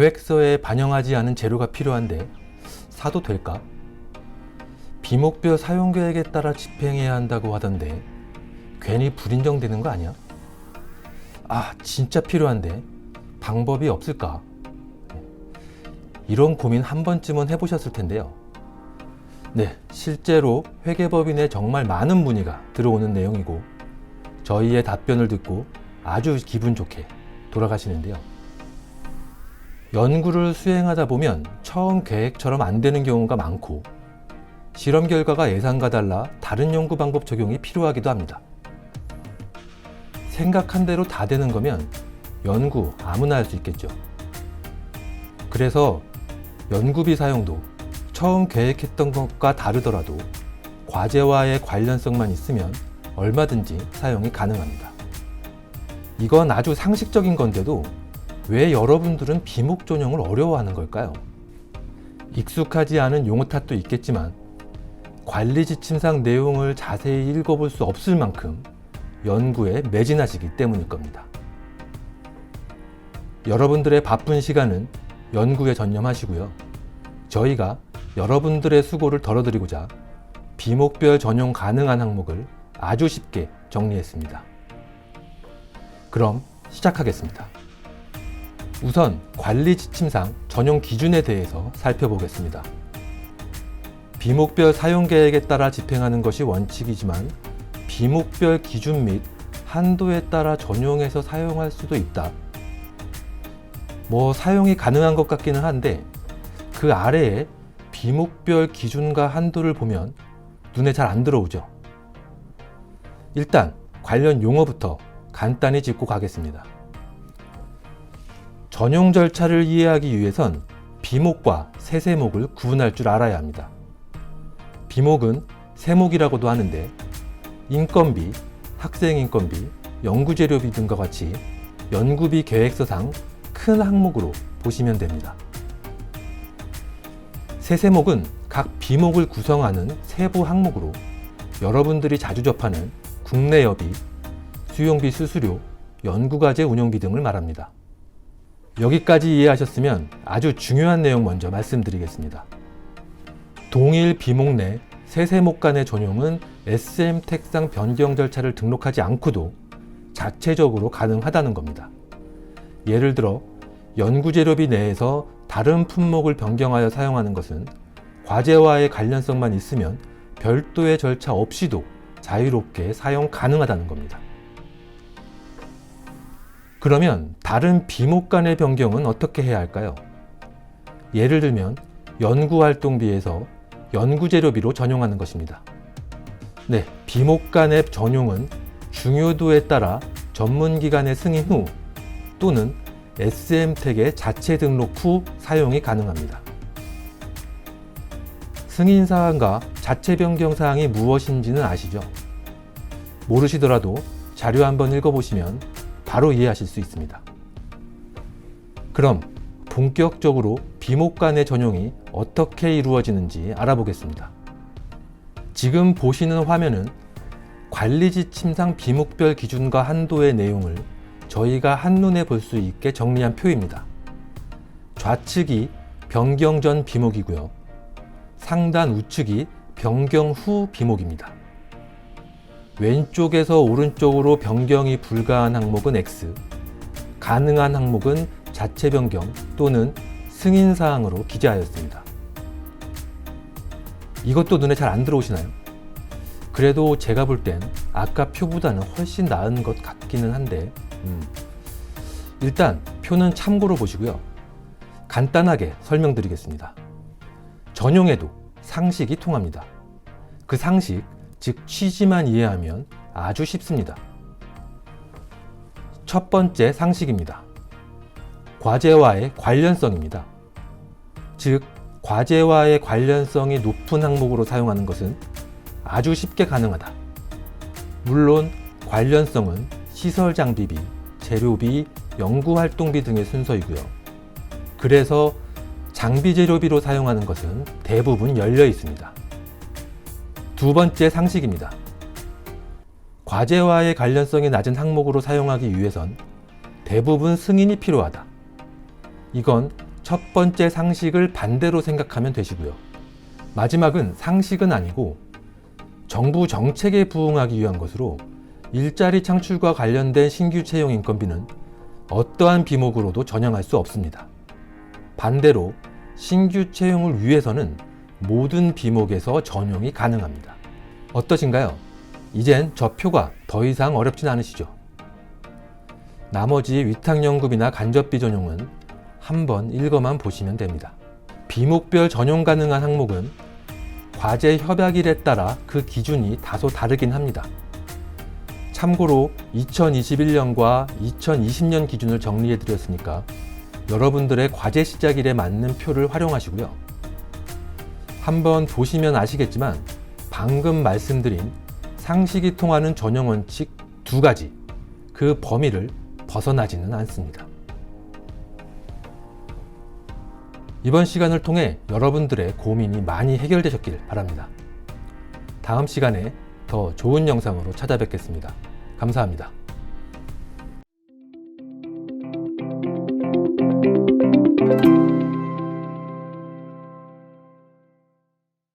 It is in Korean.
계획서에 반영하지 않은 재료가 필요한데 사도 될까? 비목별 사용 계획에 따라 집행해야 한다고 하던데 괜히 불인정되는 거 아니야? 아, 진짜 필요한데 방법이 없을까? 이런 고민 한 번쯤은 해보셨을 텐데요. 네, 실제로 회계법인에 정말 많은 문의가 들어오는 내용이고 저희의 답변을 듣고 아주 기분 좋게 돌아가시는데요. 연구를 수행하다 보면 처음 계획처럼 안 되는 경우가 많고 실험 결과가 예상과 달라 다른 연구 방법 적용이 필요하기도 합니다. 생각한 대로 다 되는 거면 연구 아무나 할 수 있겠죠. 그래서 연구비 사용도 처음 계획했던 것과 다르더라도 과제와의 관련성만 있으면 얼마든지 사용이 가능합니다. 이건 아주 상식적인 건데도 왜 여러분들은 비목 전형을 어려워하는 걸까요? 익숙하지 않은 용어 탓도 있겠지만 관리 지침상 내용을 자세히 읽어볼 수 없을 만큼 연구에 매진하시기 때문일 겁니다. 여러분들의 바쁜 시간은 연구에 전념하시고요. 저희가 여러분들의 수고를 덜어드리고자 비목별 전용 가능한 항목을 아주 쉽게 정리했습니다. 그럼 시작하겠습니다. 우선 관리 지침상 전용 기준에 대해서 살펴보겠습니다. 비목별 사용 계획에 따라 집행하는 것이 원칙이지만 비목별 기준 및 한도에 따라 전용해서 사용할 수도 있다. 뭐 사용이 가능한 것 같기는 한데 그 아래에 비목별 기준과 한도를 보면 눈에 잘 안 들어오죠. 일단 관련 용어부터 간단히 짚고 가겠습니다. 전용 절차를 이해하기 위해선 비목과 세세목을 구분할 줄 알아야 합니다. 비목은 세목이라고도 하는데 인건비, 학생 인건비, 연구재료비 등과 같이 연구비 계획서상 큰 항목으로 보시면 됩니다. 세세목은 각 비목을 구성하는 세부 항목으로 여러분들이 자주 접하는 국내 여비, 수용비 수수료, 연구과제 운영비 등을 말합니다. 여기까지 이해하셨으면 아주 중요한 내용 먼저 말씀드리겠습니다. 동일 비목 내 세세목 간의 전용은 SM 택상 변경 절차를 등록하지 않고도 자체적으로 가능하다는 겁니다. 예를 들어 연구재료비 내에서 다른 품목을 변경하여 사용하는 것은 과제와의 관련성만 있으면 별도의 절차 없이도 자유롭게 사용 가능하다는 겁니다. 그러면 다른 비목 간의 변경은 어떻게 해야 할까요? 예를 들면 연구활동비에서 연구재료비로 전용하는 것입니다. 네, 비목 간의 전용은 중요도에 따라 전문기관의 승인 후 또는 SM택의 자체 등록 후 사용이 가능합니다. 승인 사항과 자체 변경 사항이 무엇인지는 아시죠? 모르시더라도 자료 한번 읽어보시면 바로 이해하실 수 있습니다. 그럼 본격적으로 비목 간의 전용이 어떻게 이루어지는지 알아보겠습니다. 지금 보시는 화면은 관리 지침상 비목별 기준과 한도의 내용을 저희가 한눈에 볼 수 있게 정리한 표입니다. 좌측이 변경 전 비목이고요. 상단 우측이 변경 후 비목입니다. 왼쪽에서 오른쪽으로 변경이 불가한 항목은 X, 가능한 항목은 자체 변경 또는 승인 사항으로 기재하였습니다. 이것도 눈에 잘 안 들어오시나요? 그래도 제가 볼 땐 아까 표보다는 훨씬 나은 것 같기는 한데 음. 일단 표는 참고로 보시고요. 간단하게 설명드리겠습니다. 전용에도 상식이 통합니다. 그 상식, 즉 취지만 이해하면 아주 쉽습니다. 첫 번째 상식입니다. 과제와의 관련성입니다. 즉, 과제와의 관련성이 높은 항목으로 사용하는 것은 아주 쉽게 가능하다. 물론 관련성은 시설 장비비, 재료비, 연구 활동비 등의 순서이고요. 그래서 장비 재료비로 사용하는 것은 대부분 열려 있습니다. 두 번째 상식입니다. 과제와의 관련성이 낮은 항목으로 사용하기 위해선 대부분 승인이 필요하다. 이건 첫 번째 상식을 반대로 생각하면 되시고요. 마지막은 상식은 아니고 정부 정책에 부응하기 위한 것으로 일자리 창출과 관련된 신규 채용 인건비는 어떠한 비목으로도 전형할 수 없습니다. 반대로 신규 채용을 위해서는 모든 비목에서 전용이 가능합니다. 어떠신가요? 이젠 저 표가 더 이상 어렵진 않으시죠? 나머지 위탁연금이나 간접비 전용은 한번 읽어만 보시면 됩니다. 비목별 전용 가능한 항목은 과제 협약일에 따라 그 기준이 다소 다르긴 합니다. 참고로 2021년과 2020년 기준을 정리해 드렸으니까 여러분들의 과제 시작일에 맞는 표를 활용하시고요. 한번 보시면 아시겠지만 방금 말씀드린 상식이 통하는 전용 원칙 두 가지 그 범위를 벗어나지는 않습니다. 이번 시간을 통해 여러분들의 고민이 많이 해결되셨길 바랍니다. 다음 시간에 더 좋은 영상으로 찾아뵙겠습니다. 감사합니다.